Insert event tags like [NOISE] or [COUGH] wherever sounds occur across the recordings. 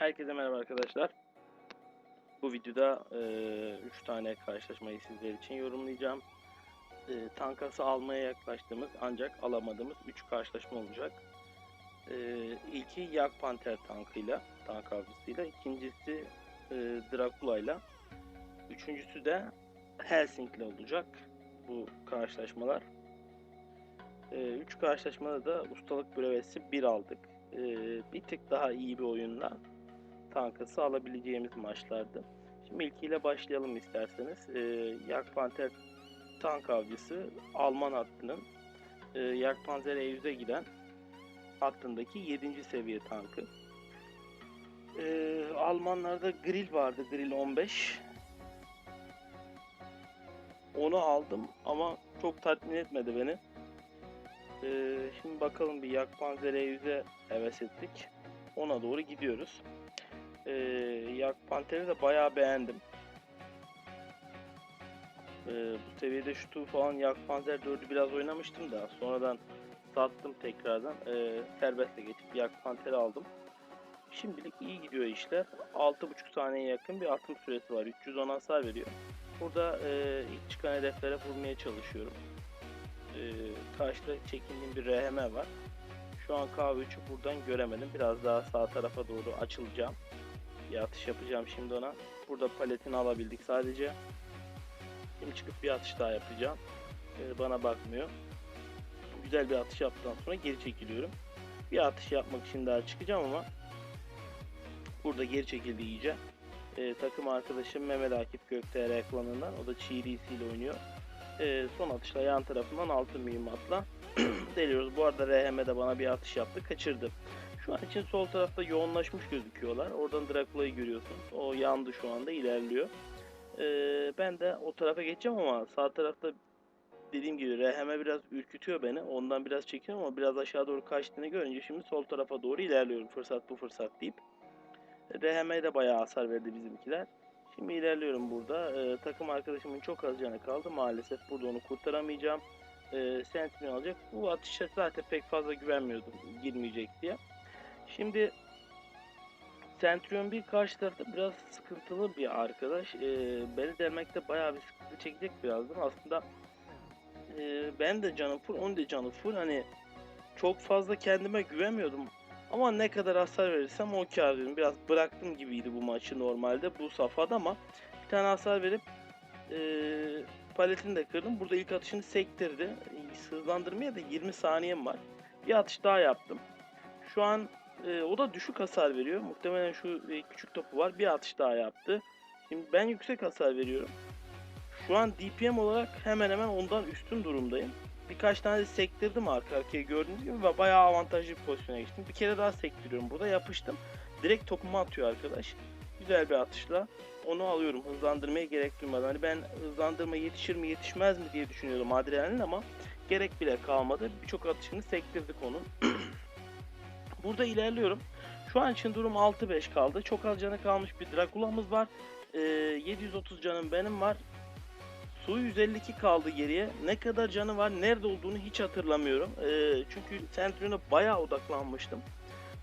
Herkese merhaba arkadaşlar. Bu videoda 3 tane karşılaşmayı sizler için yorumlayacağım. E, tankası almaya yaklaştığımız ancak alamadığımız 3 karşılaşma olacak. E, ilki Yak Panther tankıyla, tank avcısıyla. ikincisi e, Drakula'yla. Üçüncüsü de Helsinki'yle olacak bu karşılaşmalar. 3 karşılaşmada da ustalık brevesi 1 aldık. E, bir tık daha iyi bir oyunla tankası alabileceğimiz maçlardı. Şimdi ilkiyle başlayalım isterseniz. E, Yak Panther tank avcısı Alman hattının e, Yak Panzer E100'e giden hattındaki 7. seviye tankı. E, Almanlarda Grill vardı. Grill 15. Onu aldım ama çok tatmin etmedi beni. E, şimdi bakalım bir Yak Panzer E100'e heves ettik. Ona doğru gidiyoruz. Ee, Yak Panter'i de bayağı beğendim. Ee, bu seviyede şutu falan Yak Panzer 4'ü biraz oynamıştım da sonradan sattım tekrardan. Ee, serbestle geçip Yak Panter'i aldım. Şimdilik iyi gidiyor işler. 6.5 saniyeye yakın bir atım süresi var. 310 hasar veriyor. Burada e, ilk çıkan hedeflere vurmaya çalışıyorum. E, karşıda çekindiğim bir RHM var. Şu an K3'ü buradan göremedim. Biraz daha sağ tarafa doğru açılacağım. Bir atış yapacağım şimdi ona. Burada paletini alabildik sadece. Şimdi çıkıp bir atış daha yapacağım. Ee, bana bakmıyor. Güzel bir atış yaptıktan sonra geri çekiliyorum. Bir atış yapmak için daha çıkacağım ama burada geri çekildi iyice. Ee, takım arkadaşım Mehmet Akif Gökteğer klanından. O da ile oynuyor. Ee, son atışla yan tarafından altın mühimmatla [CLEARS THROAT] deliyoruz. Bu arada RHM de bana bir atış yaptı. Kaçırdı. Şu an için sol tarafta yoğunlaşmış gözüküyorlar. Oradan Drakula'yı görüyorsunuz. O yandı şu anda ilerliyor. Ee, ben de o tarafa geçeceğim ama sağ tarafta dediğim gibi RHM biraz ürkütüyor beni. Ondan biraz çekiyorum ama biraz aşağı doğru kaçtığını görünce şimdi sol tarafa doğru ilerliyorum. Fırsat bu fırsat deyip. RHM'ye de bayağı hasar verdi bizimkiler. Şimdi ilerliyorum burada. Ee, takım arkadaşımın çok az canı kaldı. Maalesef burada onu kurtaramayacağım. Ee, Sentinel alacak. Bu atışa zaten pek fazla güvenmiyordum girmeyecek diye. Şimdi Centurion bir karşı tarafta biraz sıkıntılı bir arkadaş. Ee, beni delmekte bayağı bir sıkıntı çekecek birazdan. Aslında e, ben de canım full, onun da canı full. Hani çok fazla kendime güvenmiyordum. Ama ne kadar hasar verirsem o kar dedim. Biraz bıraktım gibiydi bu maçı normalde bu safhada ama bir tane hasar verip e, paletini de kırdım. Burada ilk atışını sektirdi. Hızlandırmaya da 20 saniyem var. Bir atış daha yaptım. Şu an e, o da düşük hasar veriyor. Muhtemelen şu e, küçük topu var. Bir atış daha yaptı. Şimdi ben yüksek hasar veriyorum. Şu an DPM olarak hemen hemen ondan üstün durumdayım. Birkaç tane de sektirdim arka arkaya gördüğünüz gibi ve bayağı avantajlı bir pozisyona geçtim. Bir kere daha sektiriyorum. Burada yapıştım. Direkt topumu atıyor arkadaş. Güzel bir atışla onu alıyorum. Hızlandırmaya gerek duymadan. Hani ben hızlandırma yetişir mi yetişmez mi diye düşünüyordum Adrian'ın ama gerek bile kalmadı. Birçok atışını sektirdik onun. [CLEARS THROAT] Burada ilerliyorum. Şu an için durum 6-5 kaldı. Çok az canı kalmış bir Drakula'mız var. Ee, 730 canım benim var. Su 152 kaldı geriye. Ne kadar canı var, nerede olduğunu hiç hatırlamıyorum. Ee, çünkü Centurion'a bayağı odaklanmıştım.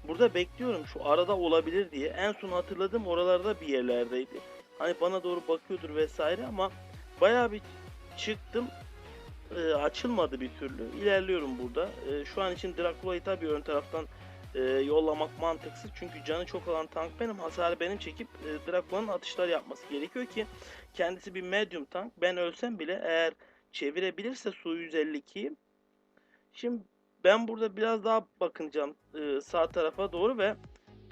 Burada bekliyorum şu arada olabilir diye. En son hatırladığım oralarda bir yerlerdeydi. Hani bana doğru bakıyordur vesaire ama bayağı bir çıktım. E, açılmadı bir türlü. İlerliyorum burada. E, şu an için Drakula'yı tabii ön taraftan e, yollamak mantıksız. Çünkü canı çok olan tank benim. Hasarı benim çekip e, Drakula'nın atışlar yapması gerekiyor ki kendisi bir medium tank. Ben ölsem bile eğer çevirebilirse Su 152'yi Şimdi ben burada biraz daha bakınacağım e, sağ tarafa doğru ve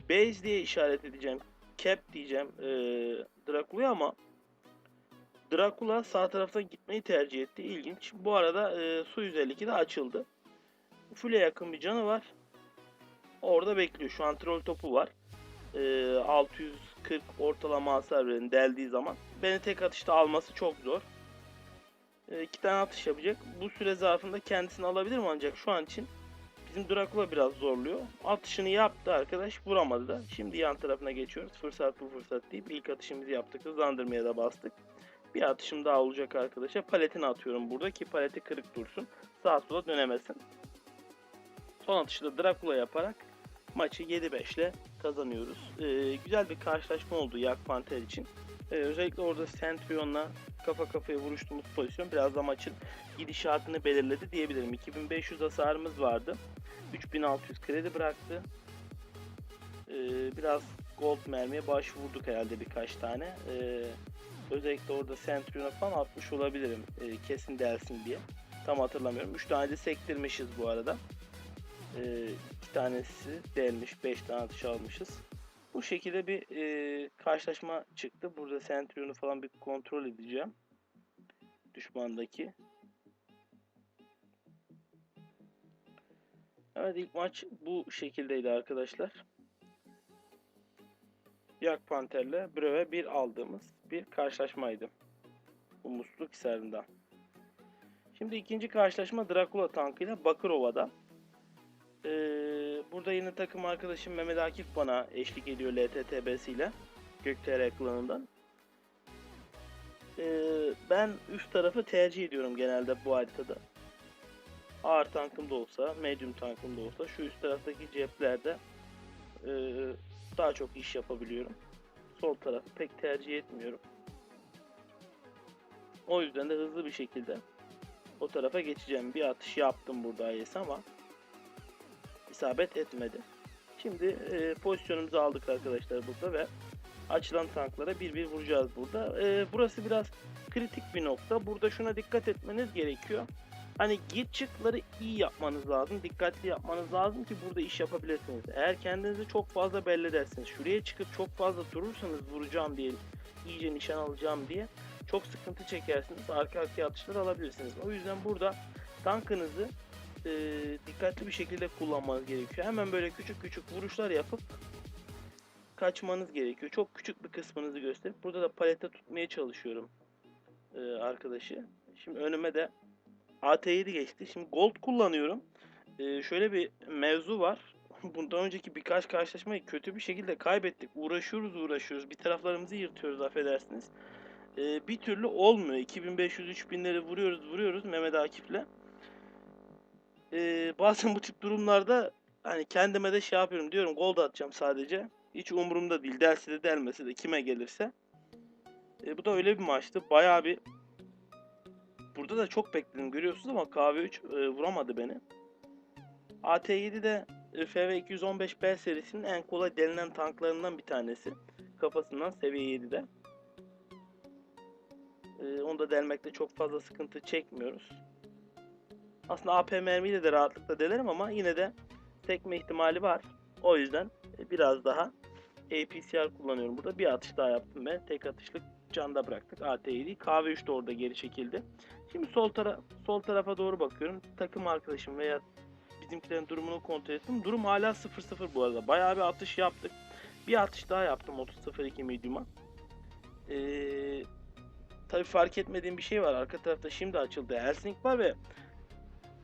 base diye işaret edeceğim. Cap diyeceğim e, Drakula'ya ama Dracula sağ taraftan gitmeyi tercih etti. İlginç. Bu arada e, Su 152 de açıldı. Full'e yakın bir canı var. Orada bekliyor. Şu an troll topu var. E, 640 ortalama hasar verin deldiği zaman. Beni tek atışta alması çok zor. E, iki tane atış yapacak. Bu süre zarfında kendisini alabilir mi ancak şu an için bizim Dracula biraz zorluyor. Atışını yaptı arkadaş vuramadı da. Şimdi yan tarafına geçiyoruz. Fırsat bu fırsat deyip ilk atışımızı yaptık. Hızlandırmaya da bastık. Bir atışım daha olacak arkadaşa. Paletini atıyorum burada ki paleti kırık dursun. Sağa sola dönemesin. Son atışı da Dracula yaparak maçı 7-5 ile kazanıyoruz. Ee, güzel bir karşılaşma oldu Yak Panter için. Ee, özellikle orada Centurion'la kafa kafaya vuruştuğumuz pozisyon biraz da maçın gidişatını belirledi diyebilirim. 2500 hasarımız vardı. 3600 kredi bıraktı. Ee, biraz gold mermiye başvurduk herhalde birkaç tane. Ee, özellikle orada Centurion'a falan atmış olabilirim. Ee, kesin delsin diye. Tam hatırlamıyorum. 3 tane de sektirmişiz bu arada. İki tanesi delmiş. 5 tane atış almışız. Bu şekilde bir e, karşılaşma çıktı. Burada Centurion'u falan bir kontrol edeceğim. Düşmandaki. Evet ilk maç bu şekildeydi arkadaşlar. Yak Panter'le Breve 1 aldığımız bir karşılaşmaydı. Bu musluk hisarından. Şimdi ikinci karşılaşma Dracula tankıyla Bakırova'da. Ee, burada yine takım arkadaşım Mehmet Akif bana eşlik ediyor LTTB'siyle. Göktere klanından. Ee, ben üst tarafı tercih ediyorum genelde bu haritada. Ağır tankım da olsa, medium tankım da olsa şu üst taraftaki ceplerde e, daha çok iş yapabiliyorum. Sol tarafı pek tercih etmiyorum. O yüzden de hızlı bir şekilde o tarafa geçeceğim. Bir atış yaptım burada IS ama isabet etmedi. Şimdi e, pozisyonumuzu aldık arkadaşlar burada ve açılan tanklara bir bir vuracağız burada. E, burası biraz kritik bir nokta. Burada şuna dikkat etmeniz gerekiyor. Hani git çıkları iyi yapmanız lazım. Dikkatli yapmanız lazım ki burada iş yapabilirsiniz. Eğer kendinizi çok fazla belli edersiniz. Şuraya çıkıp çok fazla durursanız vuracağım diye, iyice nişan alacağım diye çok sıkıntı çekersiniz. Arka arkaya atışlar alabilirsiniz. O yüzden burada tankınızı e, dikkatli bir şekilde kullanmanız gerekiyor. Hemen böyle küçük küçük vuruşlar yapıp kaçmanız gerekiyor. Çok küçük bir kısmınızı gösterip burada da palette tutmaya çalışıyorum e, arkadaşı. Şimdi önüme de AT7 geçti. Şimdi gold kullanıyorum. E, şöyle bir mevzu var. [LAUGHS] Bundan önceki birkaç karşılaşmayı kötü bir şekilde kaybettik. Uğraşıyoruz uğraşıyoruz. Bir taraflarımızı yırtıyoruz affedersiniz. E, bir türlü olmuyor. 2500-3000'leri vuruyoruz vuruyoruz Mehmet Akif'le. E, bazen bu tip durumlarda hani kendime de şey yapıyorum diyorum gold atacağım sadece. Hiç umurumda değil. Dersi de delmesi de kime gelirse. E, bu da öyle bir maçtı. Bayağı bir Burada da çok bekledim görüyorsunuz ama KV3 e, vuramadı beni. AT7 de e, FV215B serisinin en kolay denilen tanklarından bir tanesi. Kafasından seviye 7'de. E, onu da delmekte çok fazla sıkıntı çekmiyoruz. Aslında AP mermiyle de rahatlıkla delerim ama yine de sekme ihtimali var. O yüzden e, biraz daha APCR kullanıyorum burada. Bir atış daha yaptım ben. Tek atışlık canda bıraktık AT7'yi. KV3 de orada geri çekildi. Şimdi sol, tara sol tarafa doğru bakıyorum. Takım arkadaşım veya bizimkilerin durumunu kontrol ettim. Durum hala 0-0 bu arada. Bayağı bir atış yaptık. Bir atış daha yaptım 30-02 medium'a. Ee, tabii fark etmediğim bir şey var. Arka tarafta şimdi açıldı. Helsing var ve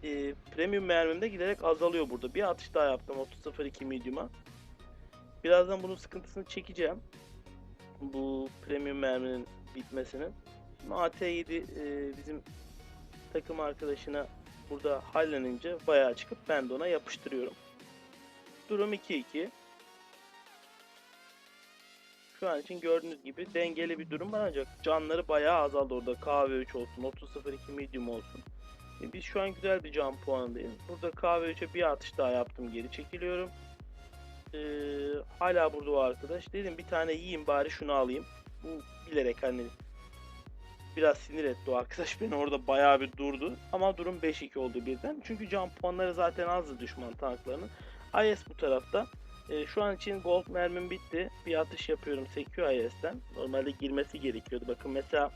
e, premium mermim de giderek azalıyor burada. Bir atış daha yaptım 30-02 medium'a. Birazdan bunun sıkıntısını çekeceğim. Bu premium merminin bitmesinin. Şimdi AT7 e, bizim takım arkadaşına burada hallenince bayağı çıkıp ben de ona yapıştırıyorum. Durum 2-2. Şu an için gördüğünüz gibi dengeli bir durum var ancak canları bayağı azaldı orada. KV3 olsun, 30-02 medium olsun. E, biz şu an güzel bir can puanındayız. Burada KV3'e bir atış daha yaptım geri çekiliyorum. Ee, hala burada o arkadaş. Dedim bir tane yiyeyim bari şunu alayım. Bu bilerek hani biraz sinir etti o arkadaş [LAUGHS] beni orada bayağı bir durdu. Ama durum 5-2 oldu birden. Çünkü can puanları zaten azdı düşman tanklarının. IS bu tarafta. Ee, şu an için gold mermim bitti. Bir atış yapıyorum sekiyor IS'ten. Normalde girmesi gerekiyordu. Bakın mesela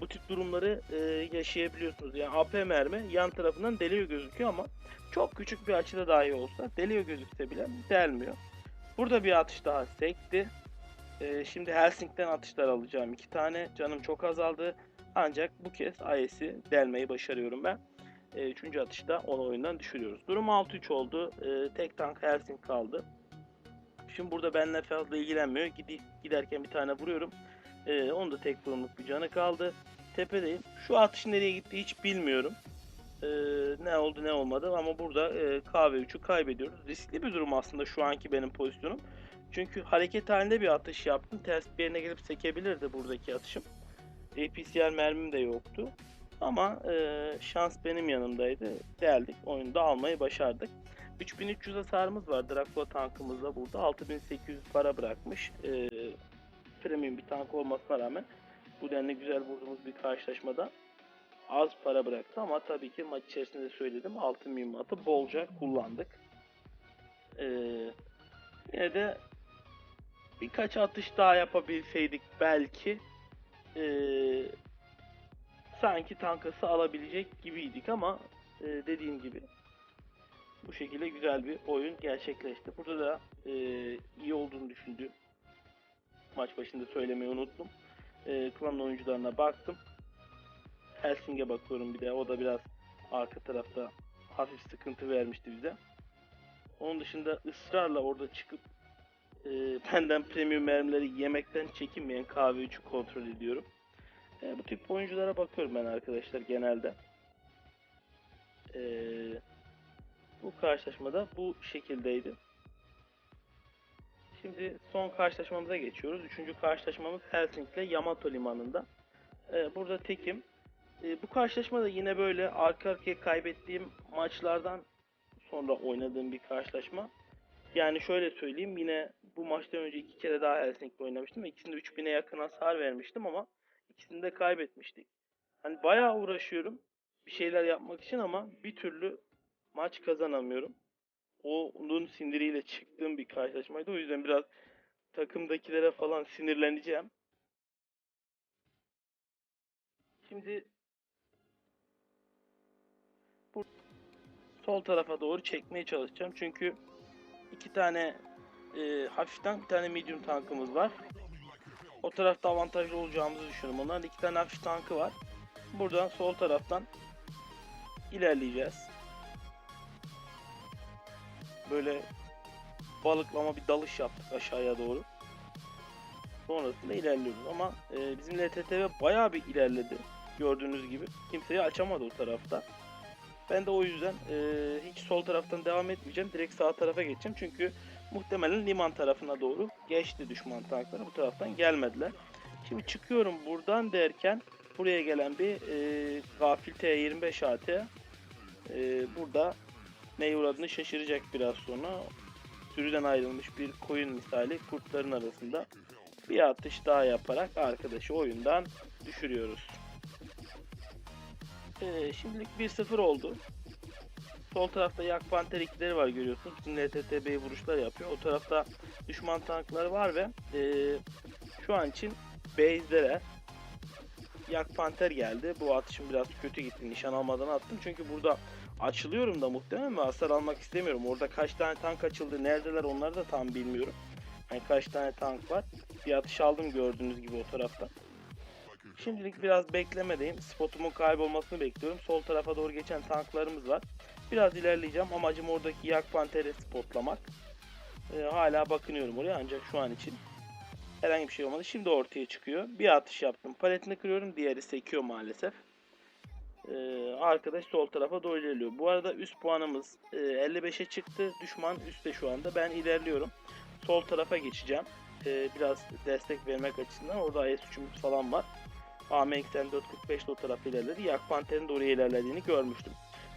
bu tip durumları e, yaşayabiliyorsunuz. Yani AP mermi yan tarafından deliyor gözüküyor ama çok küçük bir açıda dahi olsa deliyor gözükse bile delmiyor. Burada bir atış daha sekti. Ee, şimdi Helsing'den atışlar alacağım. iki tane. Canım çok azaldı. Ancak bu kez IS'i delmeyi başarıyorum ben. Ee, üçüncü atışta onu oyundan düşürüyoruz. Durum 6-3 oldu. Ee, tek tank Helsing kaldı. Şimdi burada benimle fazla ilgilenmiyor. Gidi, giderken bir tane vuruyorum. Ee, onun da tek vurumluk bir canı kaldı. Tepedeyim. Şu atış nereye gitti hiç bilmiyorum. Ee, ne oldu ne olmadı ama burada e, KV3'ü kaybediyoruz. Riskli bir durum aslında şu anki benim pozisyonum. Çünkü hareket halinde bir atış yaptım. Ters bir yerine gelip sekebilirdi buradaki atışım. APCR mermim de yoktu. Ama e, şans benim yanımdaydı. Geldik. Oyunda almayı başardık. 3300 hasarımız var. Dracula tankımızda burada. 6800 para bırakmış. E, premium bir tank olmasına rağmen bu denli güzel vurduğumuz bir karşılaşmada az para bıraktı ama tabii ki maç içerisinde de söyledim altın mühimmatı bolca kullandık. Ee, yine de birkaç atış daha yapabilseydik belki ee, sanki tankası alabilecek gibiydik ama ee, dediğim gibi bu şekilde güzel bir oyun gerçekleşti. Burada da ee, iyi olduğunu düşündüğüm maç başında söylemeyi unuttum. Ee, klan oyuncularına baktım. Helsing'e bakıyorum bir de. O da biraz arka tarafta hafif sıkıntı vermişti bize. Onun dışında ısrarla orada çıkıp e, [LAUGHS] benden premium mermileri yemekten çekinmeyen KV3'ü kontrol ediyorum. E, bu tip oyunculara bakıyorum ben arkadaşlar genelde. E, bu karşılaşmada bu şekildeydi. Şimdi son karşılaşmamıza geçiyoruz. Üçüncü karşılaşmamız Helsinki ile Yamato limanında. E, burada tekim. E, bu karşılaşma da yine böyle arka arkaya kaybettiğim maçlardan sonra oynadığım bir karşılaşma. Yani şöyle söyleyeyim yine bu maçtan önce iki kere daha Helsinki'de oynamıştım. İkisinde 3000'e yakın hasar vermiştim ama ikisini de kaybetmiştik. Hani bayağı uğraşıyorum bir şeyler yapmak için ama bir türlü maç kazanamıyorum. Onun sindiriyle çıktığım bir karşılaşmaydı. O yüzden biraz takımdakilere falan sinirleneceğim. Şimdi bu sol tarafa doğru çekmeye çalışacağım. Çünkü iki tane e, hafiften bir tane medium tankımız var. O tarafta avantajlı olacağımızı düşünüyorum. Onların iki tane hafif tankı var. Buradan sol taraftan ilerleyeceğiz. Böyle balıklama bir dalış yaptık aşağıya doğru. Sonrasında ilerliyoruz ama e, bizim LTTV bayağı bir ilerledi. Gördüğünüz gibi. Kimseyi açamadı o tarafta. Ben de o yüzden e, hiç sol taraftan devam etmeyeceğim. Direkt sağ tarafa geçeceğim. Çünkü muhtemelen liman tarafına doğru geçti düşman tankları. Bu taraftan gelmediler. Şimdi çıkıyorum buradan derken buraya gelen bir e, gafil T25 AT e, burada neye uğradığını şaşıracak biraz sonra. Sürüden ayrılmış bir koyun misali kurtların arasında bir atış daha yaparak arkadaşı oyundan düşürüyoruz. Ee, şimdilik 1-0 oldu. Sol tarafta Yak Panter 2'leri var görüyorsunuz. Bizim LTTB vuruşlar yapıyor. O tarafta düşman tankları var ve e, şu an için base'lere Yak Panter geldi. Bu atışım biraz kötü gitti. Nişan almadan attım. Çünkü burada açılıyorum da muhtemelen ve hasar almak istemiyorum. Orada kaç tane tank açıldı, neredeler onları da tam bilmiyorum. Yani kaç tane tank var. Bir atış aldım gördüğünüz gibi o tarafta. Şimdilik biraz beklemedeyim. Spotumun kaybolmasını bekliyorum. Sol tarafa doğru geçen tanklarımız var. Biraz ilerleyeceğim. Amacım oradaki Yak Panter'i spotlamak. Ee, hala bakınıyorum oraya ancak şu an için herhangi bir şey olmadı. Şimdi ortaya çıkıyor. Bir atış yaptım. Paletini kırıyorum. Diğeri sekiyor maalesef. Ee, arkadaş sol tarafa doğru ilerliyor. Bu arada üst puanımız e, 55'e çıktı. Düşman üstte şu anda. Ben ilerliyorum. Sol tarafa geçeceğim. Ee, biraz destek vermek açısından. Orada IS-3'ümüz falan var. AMX-5445 de o tarafa ilerledi. Yak Panter'in de oraya ilerlediğini görmüştüm.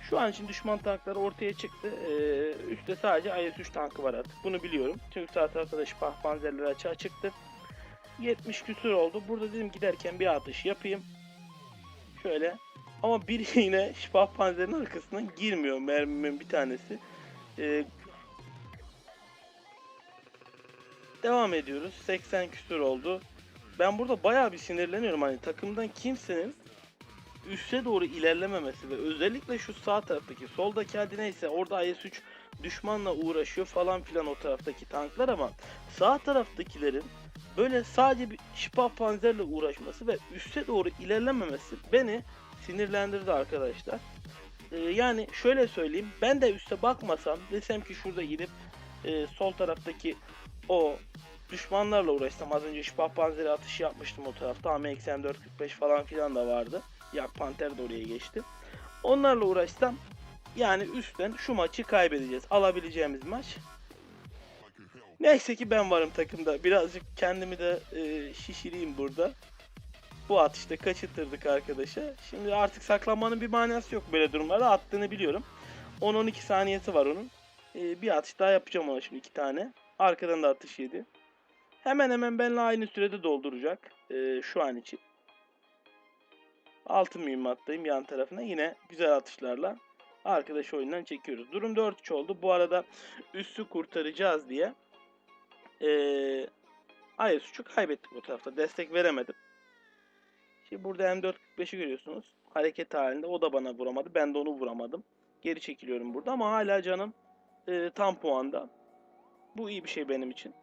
Şu an için düşman tankları ortaya çıktı. Ee, üstte sadece IS-3 tankı var artık. Bunu biliyorum. Tarafta da şipah panzerleri açığa çıktı. 70 küsür oldu. Burada dedim giderken bir atış yapayım. Şöyle. Ama biri [LAUGHS] yine şipah panzerin arkasından girmiyor mermimin bir tanesi. Ee, devam ediyoruz. 80 küsür oldu. Ben burada bayağı bir sinirleniyorum. Hani takımdan kimsenin üste doğru ilerlememesi ve özellikle şu sağ taraftaki soldaki hadi neyse orada IS-3 düşmanla uğraşıyor falan filan o taraftaki tanklar ama sağ taraftakilerin böyle sadece bir şipa panzerle uğraşması ve üste doğru ilerlememesi beni sinirlendirdi arkadaşlar. Ee, yani şöyle söyleyeyim ben de üste bakmasam desem ki şurada gidip e, sol taraftaki o düşmanlarla uğraşsam az önce şipa panzeri atışı yapmıştım o tarafta AMX-445 falan filan da vardı. Yak Panter de oraya geçti. Onlarla uğraşsam yani üstten şu maçı kaybedeceğiz. Alabileceğimiz maç. Neyse ki ben varım takımda. Birazcık kendimi de e, şişireyim burada. Bu atışta kaçırtırdık arkadaşa. Şimdi artık saklanmanın bir manası yok böyle durumlarda. Attığını biliyorum. 10-12 saniyesi var onun. E, bir atış daha yapacağım ona şimdi iki tane. Arkadan da atış yedi. Hemen hemen benimle aynı sürede dolduracak. e, şu an için. Altın mühimmattayım yan tarafına. Yine güzel atışlarla arkadaş oyundan çekiyoruz. Durum 4-3 oldu. Bu arada üssü kurtaracağız diye ee, suçu kaybettik bu tarafta. Destek veremedim. Şimdi burada M445'i görüyorsunuz. Hareket halinde. O da bana vuramadı. Ben de onu vuramadım. Geri çekiliyorum burada ama hala canım e, tam puanda. Bu iyi bir şey benim için.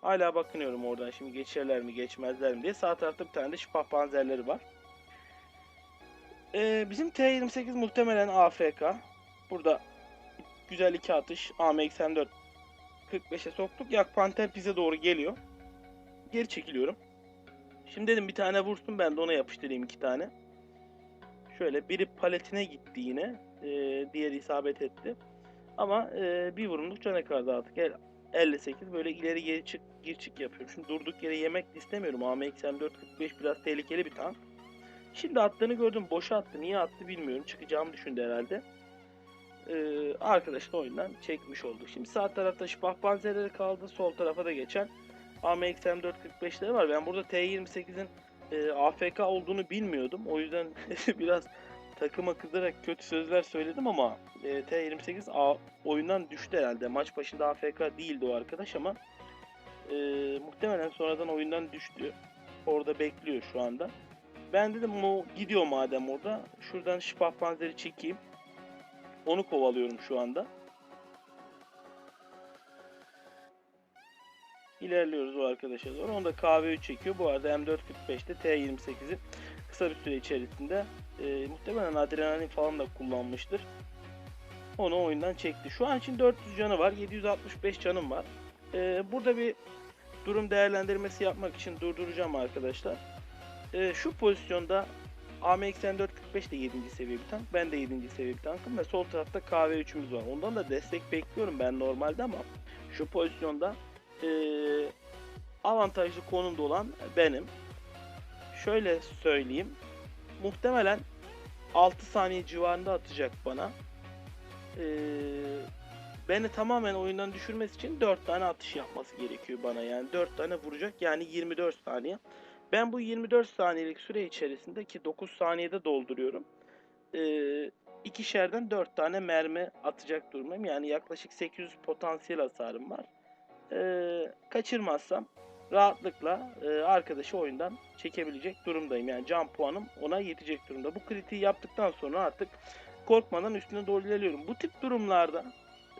Hala bakınıyorum oradan şimdi geçerler mi geçmezler mi diye. Sağ tarafta bir tane de şifah panzerleri var. Ee, bizim T28 muhtemelen AFK. Burada güzel iki atış. AMX-M4 45'e soktuk. Yak Panter bize doğru geliyor. Geri çekiliyorum. Şimdi dedim bir tane vursun ben de ona yapıştırayım iki tane. Şöyle biri paletine gitti yine. Ee, diğeri isabet etti. Ama e, bir vurumluk cana kaldı artık. El, 58 böyle ileri geri çık gir çık yapıyorum. Şimdi durduk yere yemek istemiyorum. AMX-M4 45 biraz tehlikeli bir tank. Şimdi attığını gördüm. Boşa attı. Niye attı bilmiyorum. Çıkacağımı düşündü herhalde. Ee, arkadaşla oyundan çekmiş olduk. Şimdi sağ tarafta şipah panzerleri kaldı. Sol tarafa da geçen AMX M445'leri var. Ben burada T28'in e, AFK olduğunu bilmiyordum. O yüzden [LAUGHS] biraz takıma kızarak kötü sözler söyledim ama e, T28 A, oyundan düştü herhalde. Maç başında AFK değildi o arkadaş ama e, muhtemelen sonradan oyundan düştü. Orada bekliyor şu anda. Ben dedim o gidiyor madem orada. Şuradan şifah panzeri çekeyim. Onu kovalıyorum şu anda. İlerliyoruz o arkadaşa doğru. Onu da KV3 çekiyor. Bu arada M445'te T28'i kısa bir süre içerisinde e, muhtemelen adrenalin falan da kullanmıştır. Onu oyundan çekti. Şu an için 400 canı var. 765 canım var. E, burada bir durum değerlendirmesi yapmak için durduracağım arkadaşlar. E, şu pozisyonda AMX 445 de 7. seviye bir tank. Ben de 7. seviye bir tankım ve sol tarafta KV3'ümüz var. Ondan da destek bekliyorum ben normalde ama şu pozisyonda e, avantajlı konumda olan benim. Şöyle söyleyeyim. Muhtemelen 6 saniye civarında atacak bana. E, beni tamamen oyundan düşürmesi için 4 tane atış yapması gerekiyor bana. Yani 4 tane vuracak yani 24 saniye. Ben bu 24 saniyelik süre içerisinde ki 9 saniyede dolduruyorum. Ee, ikişerden 4 tane mermi atacak durumdayım. Yani yaklaşık 800 potansiyel hasarım var. Ee, kaçırmazsam rahatlıkla e, arkadaşı oyundan çekebilecek durumdayım. Yani can puanım ona yetecek durumda. Bu kritiği yaptıktan sonra artık korkmadan üstüne doğru ilerliyorum. Bu tip durumlarda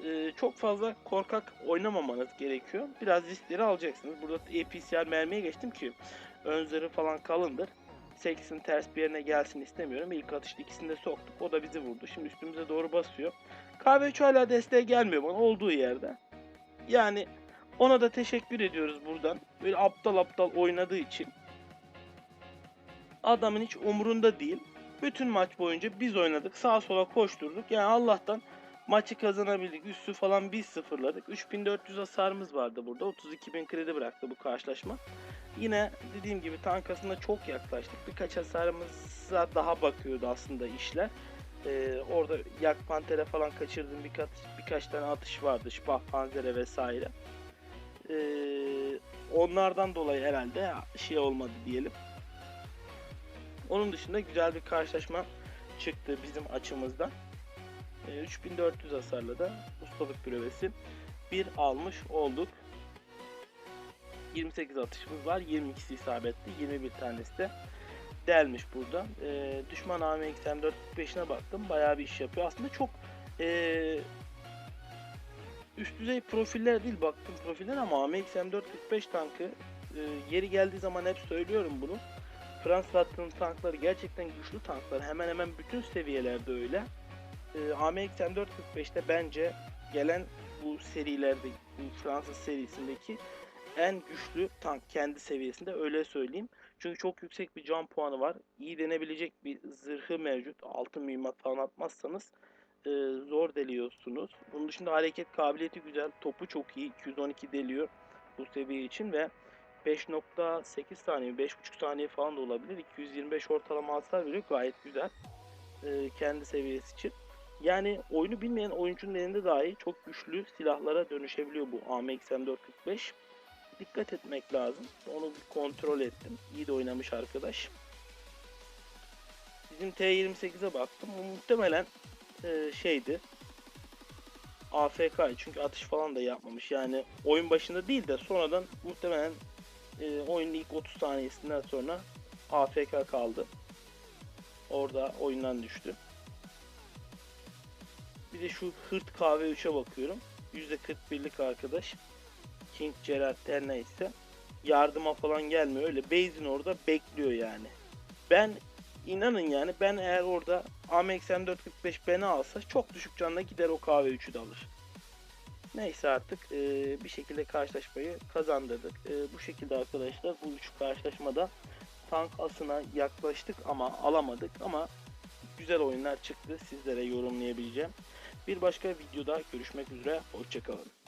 e, çok fazla korkak oynamamanız gerekiyor. Biraz riskleri alacaksınız. Burada APCR mermiye geçtim ki ön zırhı falan kalındır. Seksin ters bir yerine gelsin istemiyorum. İlk atışta ikisini de soktuk. O da bizi vurdu. Şimdi üstümüze doğru basıyor. Kahve hala desteğe gelmiyor bana olduğu yerde. Yani ona da teşekkür ediyoruz buradan. Böyle aptal aptal oynadığı için. Adamın hiç umurunda değil. Bütün maç boyunca biz oynadık. Sağa sola koşturduk. Yani Allah'tan maçı kazanabildik. Üstü falan biz sıfırladık. 3400 hasarımız vardı burada. 32.000 kredi bıraktı bu karşılaşma. Yine dediğim gibi tankasına çok yaklaştık. Birkaç hasarımıza daha bakıyordu aslında işler. Ee, orada yak pantere falan kaçırdığım birkaç birkaç tane atış vardı. Şipah panzere vesaire. Ee, onlardan dolayı herhalde şey olmadı diyelim. Onun dışında güzel bir karşılaşma çıktı bizim açımızdan. Ee, 3400 hasarla da ustalık provesi bir almış olduk. 28 atışımız var. 22'si isabetli. 21 tanesi de delmiş burada. Ee, düşman AMX M445'ine baktım. Bayağı bir iş yapıyor. Aslında çok ee, üst düzey profiller değil baktım profiller ama AMX M445 tankı e, yeri geldiği zaman hep söylüyorum bunu. Fransız hattının tankları gerçekten güçlü tanklar. Hemen hemen bütün seviyelerde öyle. E, AMX M445'te bence gelen bu serilerde, bu Fransız serisindeki en güçlü tank kendi seviyesinde öyle söyleyeyim. Çünkü çok yüksek bir can puanı var. İyi denebilecek bir zırhı mevcut. Altın mühimmat falan atmazsanız e, zor deliyorsunuz. Bunun dışında hareket kabiliyeti güzel. Topu çok iyi. 212 deliyor bu seviye için ve 5.8 saniye, 5.5 saniye falan da olabilir. 225 ortalama hasar veriyor. Gayet güzel. e, kendi seviyesi için. Yani oyunu bilmeyen oyuncunun elinde dahi çok güçlü silahlara dönüşebiliyor bu AMX M445. Dikkat etmek lazım. Onu bir kontrol ettim. İyi de oynamış arkadaş. Bizim T28'e baktım. Bu muhtemelen e, şeydi. AFK çünkü atış falan da yapmamış. Yani oyun başında değil de sonradan muhtemelen e, oyunun ilk 30 saniyesinden sonra AFK kaldı. Orada oyundan düştü. Bir de şu Hırt KV3'e bakıyorum. %41'lik arkadaş. King Gerard her neyse. Yardıma falan gelmiyor. Öyle base'in orada bekliyor yani. Ben inanın yani ben eğer orada AMX M445 beni alsa çok düşük canla gider o KV3'ü de alır. Neyse artık eee, bir şekilde karşılaşmayı kazandırdık. Eee, bu şekilde arkadaşlar bu üç karşılaşmada tank asına yaklaştık ama alamadık ama güzel oyunlar çıktı sizlere yorumlayabileceğim. Bir başka videoda görüşmek üzere. Hoşçakalın.